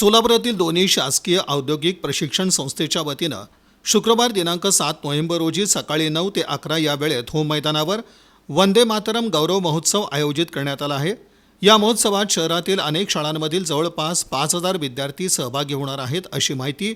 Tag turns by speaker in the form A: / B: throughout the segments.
A: सोलापुरातील दोन्ही शासकीय औद्योगिक प्रशिक्षण संस्थेच्या वतीनं शुक्रवार दिनांक सात नोव्हेंबर रोजी सकाळी नऊ ते अकरा या वेळेत होम मैदानावर वंदे मातरम गौरव महोत्सव आयोजित करण्यात आला आहे. या महोत्सवात शहरातील अनेक शाळांमधील जवळपास पाच हजार विद्यार्थी सहभागी होणार आहेत अशी माहिती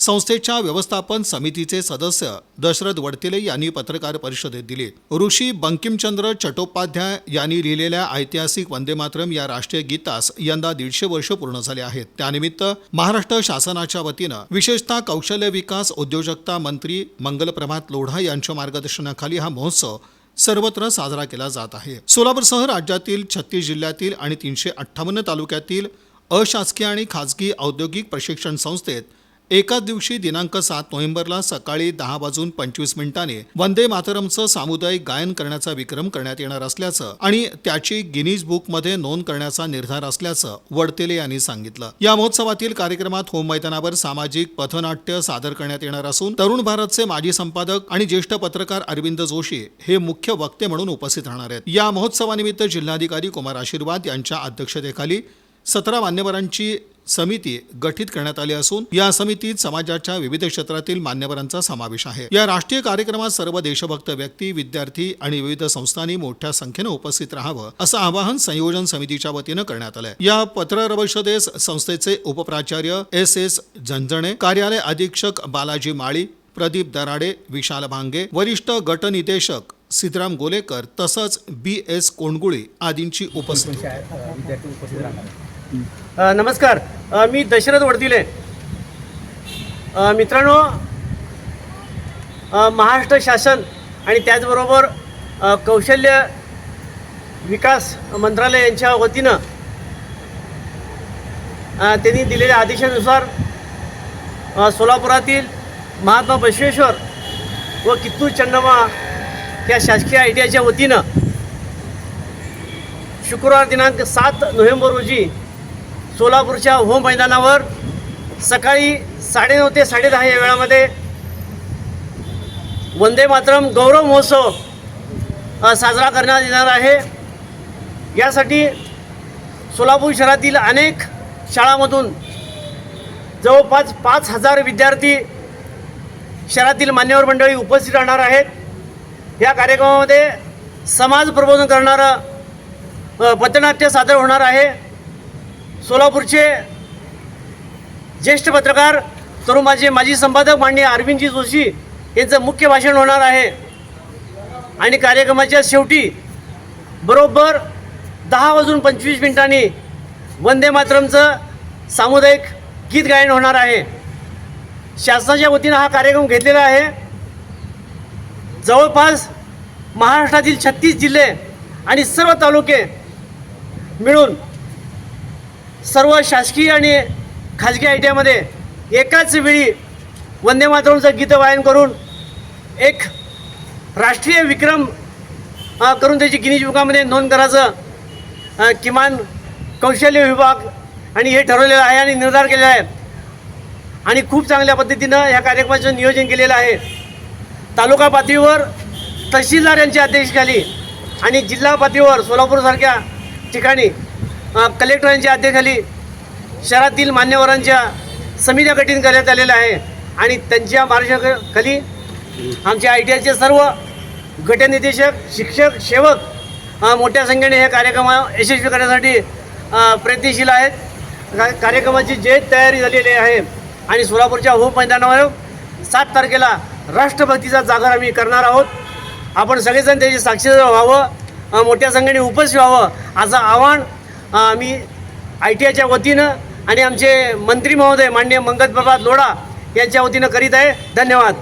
A: संस्थेच्या व्यवस्थापन समितीचे सदस्य दशरथ वडतिले यांनी पत्रकार परिषदेत दिली. ऋषी बंकिमचंद्र चट्टोपाध्याय यांनी लिहिलेल्या ऐतिहासिक वंदे मातरम या राष्ट्रीय गीतास यंदा दीडशे वर्ष पूर्ण झाले आहेत. त्यानिमित्त महाराष्ट्र शासनाच्या वतीनं विशेषतः कौशल्य विकास उद्योजकता मंत्री मंगलप्रभात लोढा यांच्या मार्गदर्शनाखाली हा महोत्सव सर्वत्र साजरा केला जात आहे. सोलापूरसह राज्यातील छत्तीस जिल्ह्यातील आणि तीनशे अठ्ठावन्न तालुक्यातील अशासकीय आणि खाजगी औद्योगिक प्रशिक्षण संस्थेत एकाच दिवशी दिनांक सात नोव्हेंबरला सकाळी दहा वाजून पंचवीस मिनिटांनी वंदे मातरमचं सामुदायिक गायन करण्याचा विक्रम करण्यात येणार असल्याचं आणि त्याची गिनीज बुकमध्ये नोंद करण्याचा निर्धार असल्याचं वडतेले यांनी सांगितलं. या महोत्सवातील कार्यक्रमात होम मैदानावर सामाजिक पथनाट्य सादर करण्यात येणार असून तरुण भारतचे माजी संपादक आणि ज्येष्ठ पत्रकार अरविंद जोशी हे मुख्य वक्ते म्हणून उपस्थित राहणार आहेत. या महोत्सवानिमित्त जिल्हाधिकारी कुमार आशीर्वाद यांच्या अध्यक्षतेखाली सतरा मान्यवरांची समिती गठीत करण्यात आली असून या समितीत समाजाच्या विविध क्षेत्रातील मान्यवरांचा समावेश आहे. या राष्ट्रीय कार्यक्रमात सर्व देशभक्त व्यक्ती विद्यार्थी आणि विविध संस्थांनी मोठ्या संख्येनं उपस्थित राहावं असं आवाहन संयोजन समितीच्या वतीनं करण्यात आलंय. या पत्र परिषदेस संस्थेचे उपप्राचार्य एस एस झंझणे कार्यालय अधीक्षक बालाजी माळी प्रदीप दराडे विशाल भांगे वरिष्ठ गटनिदेशक सिद्धराम गोलेकर तसंच बी एस कोंडगुळी आदींची उपस्थिती.
B: नमस्कार. मी दशरथ वडदिले. मित्रांनो महाराष्ट्र शासन आणि त्याचबरोबर कौशल्य विकास मंत्रालय यांच्या वतीनं त्यांनी दिलेल्या आदेशानुसार सोलापुरातील महात्मा बसवेश्वर व कित्तूर चन्नम्मा या शासकीय आय टी आयच्या वतीनं शुक्रवार दिनांक सात नोव्हेंबर रोजी सोलापूरच्या होम मैदानावर सकाळी साडेनऊ ते साडेदहा या वेळामध्ये वंदे मातरम गौरव महोत्सव साजरा करण्यात येणार आहे. यासाठी सोलापूर शहरातील अनेक शाळांमधून जवळपास पाच हजार विद्यार्थी शहरातील मान्यवर मंडळी उपस्थित राहणार आहेत. या कार्यक्रमामध्ये समाज प्रबोधन करणारं पथनाट्य सादर होणार आहे. सोलापूरचे ज्येष्ठ पत्रकार तरुण माझे माजी संपादक माननीय अरविंदजी जोशी यांचं मुख्य भाषण होणार आहे. आणि कार्यक्रमाच्या शेवटी बरोबर दहा वाजून पंचवीस मिनिटांनी वंदे मातरमचं सामुदायिक गीत गायन होणार आहे. शासनाच्या वतीनं हा कार्यक्रम घेतलेला आहे. जवळपास महाराष्ट्रातील छत्तीस जिल्हे आणि सर्व तालुके मिळून सर्व शासकीय आणि खाजगी आय टी आयमध्ये एकाच वेळी वंदे मातरमचं गीत वायन करून एक राष्ट्रीय विक्रम करून त्याची गिनीज बुकामध्ये नोंद करायचं किमान कौशल्य विभाग आणि हे ठरवलेलं आहे आणि निर्धार केलेला आहे. आणि खूप चांगल्या पद्धतीनं ह्या कार्यक्रमाचं नियोजन केलेलं आहे. तालुका पातळीवर तहसीलदार यांच्या अध्यक्षतेखाली आणि जिल्हा पातळीवर सोलापूरसारख्या ठिकाणी कलेक्टरांच्या कलेक्टर शहरातील मान्यवरांच्या समित्या गठीत करण्यात आलेल्या आहे. आणि त्यांच्या मार्गदर्शनाखाली आमच्या आय टी आयचे सर्व गटनिर्देशक शिक्षक सेवक मोठ्या संख्येने हे कार्यक्रम यशस्वी करण्यासाठी प्रयत्नशील आहेत. का- कार्यक्रमाची जे तयारी झालेली आहे आणि सोलापूरच्या हो मैदानावर सात तारखेला राष्ट्रभक्तीचा जागर आम्ही करणार आहोत. आपण सगळेजण त्याची साक्षीदार व्हावं मोठ्या संख्येने उपस्थित व्हावं असं आव्हान आम्ही आय टी आयच्या वतीनं आणि आमचे मंत्री महोदय मान्य मंगत प्रभात लोढा यांच्या वतीनं करीत आहे. धन्यवाद.